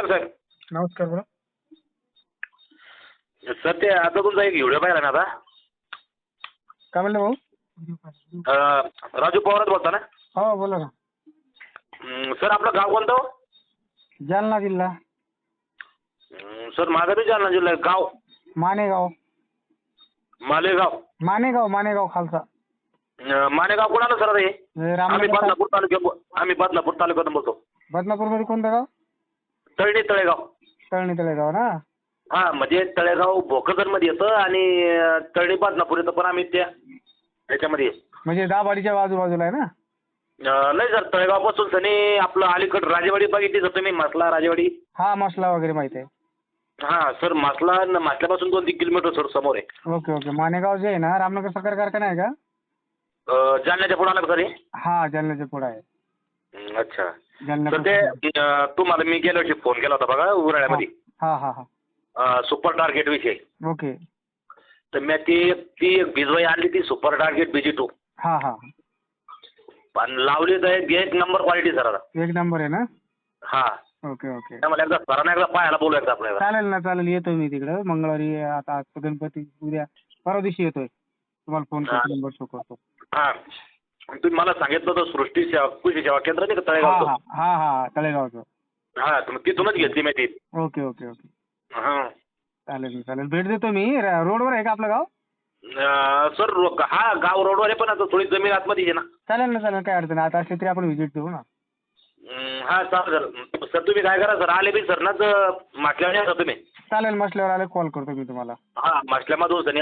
नमस्कार साहेब नमस्कार बोला. सर ते आता तुमचा एक व्हिडिओ पाहिला ना आता? काय म्हणलं भाऊ? राजू पवारच बोलता ना? हो बोला ना. सर आपलं गाव कोणतं हो? जालना जिल्हा. सर माझा बी जालना जिल्हा आहे. गाव? मानेगाव. मालेगाव. मानेगाव मानेगाव खालसा अं, मालेगाव कोणाला सर हे? हे आम्ही रामनगर बदनापूर तालुक्या आम्ही बदनापूर तालुक्यातून बोलतो. बदनापूरमध्ये कोणतं गाव? तळणी तळेगाव. तळणी तळेगाव ना? हा म्हणजे तळेगाव भोकरदनमध्ये येतं आणि तळणी बदनापूर येतं पण आम्ही त्या याच्यामध्ये आहे. म्हणजे दाभाडीच्या बाजूबाजूला आहे ना? अं, नाही सर तळेगावपासून सनी आपलं अलीकड राजेवाडी बघितली सर तुम्ही मासला राजेवाडी? हा मसला वगैरे माहिती आहे. हा सर मासला न- मासल्यापासून दोन तीन किलोमीटर सर समोर आहे. Okay okay. मानेगाव जे आहे ना रामनगर साखर कारखाना आहे का? अं, जालन्याच्या पुढे आलं का सर हे? हा जालन्याच्या पुढे आहे. अच्छा. तर ते तुम्हाला मी गेल्या वर्षी फोन केला होता बघा उराळ्यामध्ये हा हा हा. सुपर टार्गेट विषयी. ओके. तर मी ती ती एक भिजवाई आणली ती सुपर टार्गेट बीजी टू हा हा. आणि लावली तर एक नंबर क्वालिटी सर आता. एक नंबर आहे ना? हा. Okay okay. त्यामुळे एकदा सरांना एकदा पाहायला बोलू एकदा आपल्याला. चालेल ना चालेल. येतो मी तिकडं. मंगळवारी आता गणपती उद्या परवा दिवशी येतोय. तुम्हाला फोन. करतो नंबर शो करतो. हा. तुम्ही मला सांगितलं होतं सृष्टी सेवा कृषी सेवा केंद्र नाही का हा तळेगावचं? हा हा. हा तळेगावचं. हा तर मग तिथूनच घेतली मी ती. Okay okay okay. हा. चालेल ना चालेल. भेट देतो मी. र- रोडवर आहे का आपलं गाव? अं, सर रो- हा गाव रोडवर आहे पण आता थोडी जमीन आतमध्ये आहे ना. चालेल ना चालेल. काय अडचण नाही. आता असली तरी आपण व्हिजिट देऊ ना. हं, हा चालेल सर सर तुम्ही काय करा सर? आले बी सर ना तर वेळेस तुम्ही. चालेल मसल्यावर आले कॉल करतो मी तुम्हाला. हा मासल्यामधून सनी